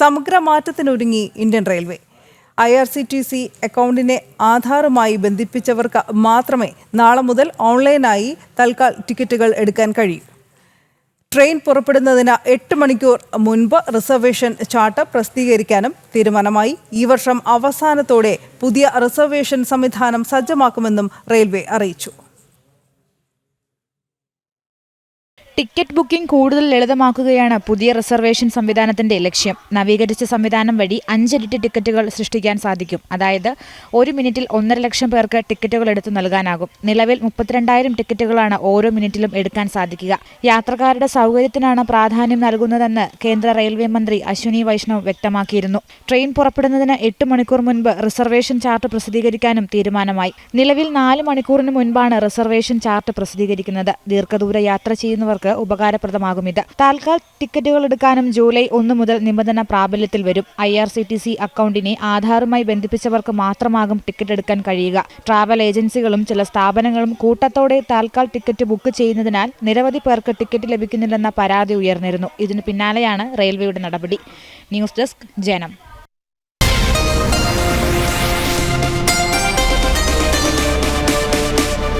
സമഗ്ര മാറ്റത്തിനൊരുങ്ങി Indian railway. I R C T C അക്കൗണ്ടിനെ ആധാറുമായി ബന്ധിപ്പിച്ചവർക്ക് മാത്രമേ നാളെ മുതൽ ഓൺലൈനായി തൽക്കാൽ ടിക്കറ്റുകൾ എടുക്കാൻ കഴിയൂ. ട്രെയിൻ പുറപ്പെടുന്നതിന് എട്ട് മണിക്കൂർ മുൻപ് റിസർവേഷൻ ചാർട്ട് പ്രസിദ്ധീകരിക്കാനും തീരുമാനമായി. ഈ വർഷം അവസാനത്തോടെ പുതിയ റിസർവേഷൻ സംവിധാനം സജ്ജമാക്കുമെന്നും റെയിൽവേ അറിയിച്ചു. ടിക്കറ്റ് ബുക്കിംഗ് കൂടുതൽ ലളിതമാക്കുകയാണ് പുതിയ റിസർവേഷൻ സംവിധാനത്തിന്റെ ലക്ഷ്യം. നവീകരിച്ച സംവിധാനം വഴി അഞ്ചിരട്ടി ടിക്കറ്റുകൾ സൃഷ്ടിക്കാൻ സാധിക്കും. അതായത് ഒരു മിനിറ്റിൽ ഒന്നര ലക്ഷം പേർക്ക് ടിക്കറ്റുകൾ എടുത്തു നൽകാനാകും. നിലവിൽ മുപ്പത്തിരണ്ടായിരം ടിക്കറ്റുകളാണ് ഓരോ മിനിറ്റിലും എടുക്കാൻ സാധിക്കുക. യാത്രക്കാരുടെ സൗകര്യത്തിനാണ് പ്രാധാന്യം നൽകുന്നതെന്ന് കേന്ദ്ര റെയിൽവേ മന്ത്രി അശ്വിനി വൈഷ്ണവ് വ്യക്തമാക്കിയിരുന്നു. ട്രെയിൻ പുറപ്പെടുന്നതിന് എട്ട് മണിക്കൂർ മുൻപ് റിസർവേഷൻ ചാർട്ട് പ്രസിദ്ധീകരിക്കാനും തീരുമാനമായി. നിലവിൽ നാല് മണിക്കൂറിന് മുൻപാണ് റിസർവേഷൻ ചാർട്ട് പ്രസിദ്ധീകരിക്കുന്നത്. ദീർഘദൂര യാത്ര ചെയ്യുന്നവർക്ക് ഉപകാരപ്രദമാകും ഇത് താൽക്കാൽ ടിക്കറ്റുകൾ എടുക്കാനും ജൂലൈ ഒന്ന് മുതൽ നിബന്ധന പ്രാബല്യത്തിൽ വരും. I R C T C അക്കൗണ്ടിനെ ആധാറുമായി ബന്ധിപ്പിച്ചവർക്ക് മാത്രമാകും ടിക്കറ്റ് എടുക്കാൻ കഴിയുക. ട്രാവൽ ഏജൻസികളും ചില സ്ഥാപനങ്ങളും കൂട്ടത്തോടെ താൽക്കാൽ ടിക്കറ്റ് ബുക്ക് ചെയ്യുന്നതിനാൽ നിരവധി പേർക്ക് ടിക്കറ്റ് ലഭിക്കുന്നില്ലെന്ന പരാതി ഉയർന്നിരുന്നു. ഇതിനു പിന്നാലെയാണ് റെയിൽവേയുടെ നടപടി. ന്യൂസ് ഡെസ്ക് ജനം.